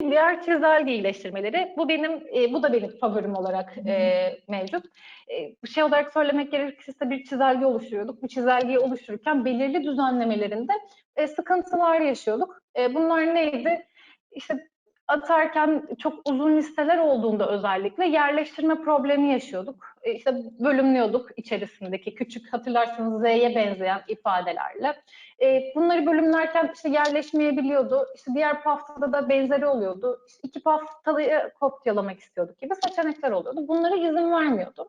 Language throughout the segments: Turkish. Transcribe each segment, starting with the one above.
diğer çizelge iyileştirmeleri. Bu benim, e, bu da benim favorim olarak e, mevcut. E, şey olarak söylemek gerekirse bir çizelge oluşturuyorduk. Bu çizelgeyi oluştururken belirli düzenlemelerinde e, sıkıntılar yaşıyorduk. E, bunlar neydi? İşte atarken çok uzun listeler olduğunda özellikle yerleştirme problemi yaşıyorduk. E, işte bölümlüyorduk içerisindeki küçük hatırlarsanız Z'ye benzeyen ifadelerle. E, bunları bölümlerken işte yerleşmeyebiliyordu. İşte diğer paftada da benzeri oluyordu. İşte iki paftayı kopyalamak istiyorduk gibi seçenekler oluyordu. Bunlara izin vermiyordu.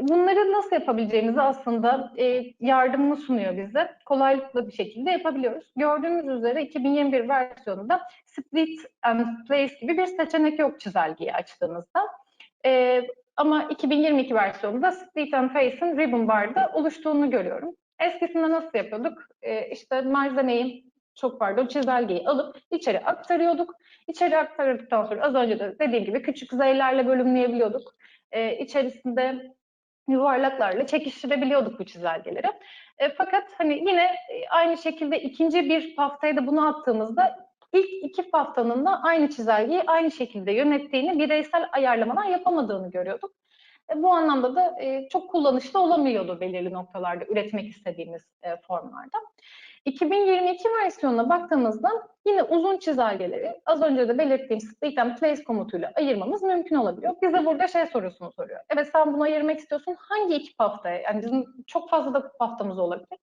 Bunları nasıl yapabileceğimizi aslında e, yardımını sunuyor bize. Kolaylıkla bir şekilde yapabiliyoruz. Gördüğümüz üzere 2021 versiyonunda split and place gibi bir seçenek yok çizelgeyi açtığınızda. E, ama 2022 versiyonunda split and place'in ribbon bar'da oluştuğunu görüyorum. Eskisinde nasıl yapıyorduk? E, işte malzemeyi çok pardon çizelgeyi alıp içeri aktarıyorduk. İçeri aktardıktan sonra az önce de dediğim gibi küçük z'lerle bölümleyebiliyorduk. E, içerisinde yuvarlaklarla çekiştirebiliyorduk bu çizelgeleri. E, fakat hani yine e, aynı şekilde ikinci bir paftaya da bunu attığımızda ilk iki paftanın da aynı çizelgeyi aynı şekilde yönettiğini, bireysel ayarlamalar yapamadığını görüyorduk. E, bu anlamda da e, çok kullanışlı olamıyordu belirli noktalarda üretmek istediğimiz e, formlarda. 2022 versiyonuna baktığımızda yine uzun çizelgeleri az önce de belirttiğim split and place komutuyla ayırmamız mümkün olabiliyor. Bize burada şey sorusunu soruyor. Evet sen bunu ayırmak istiyorsun. Hangi iki paftaya? Yani bizim çok fazla da paftamız olabilir.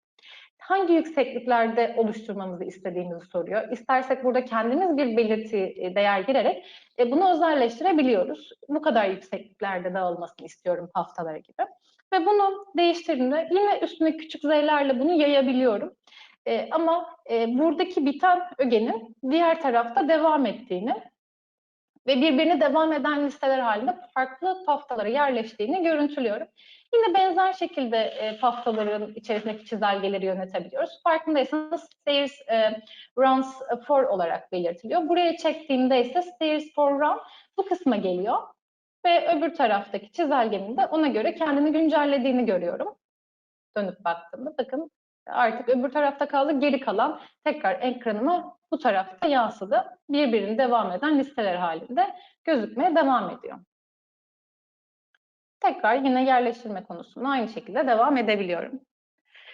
Hangi yüksekliklerde oluşturmamızı istediğimizi soruyor. İstersek burada kendimiz bir belirti e, değer girerek e, bunu özelleştirebiliyoruz. Bu kadar yüksekliklerde dağılmasını istiyorum paftalara gibi. Ve bunu değiştirdiğimde yine üstüne küçük z'lerle bunu yayabiliyorum. E, ama buradaki biten ögenin diğer tarafta devam ettiğini ve birbirini devam eden listeler halinde farklı paftalara yerleştiğini görüntülüyorum. Yine benzer şekilde e, paftaların içerisindeki çizelgeleri yönetebiliyoruz. Farkındaysanız stairs e, runs for olarak belirtiliyor. Buraya çektiğimde ise stairs for run bu kısma geliyor. Ve öbür taraftaki çizelgemin de ona göre kendini güncellediğini görüyorum. Dönüp baktığımda bakın artık öbür tarafta kaldı. Geri kalan tekrar ekranıma bu tarafta yansıdı. Birbirini devam eden listeler halinde gözükmeye devam ediyor. Tekrar yine yerleştirme konusunda aynı şekilde devam edebiliyorum.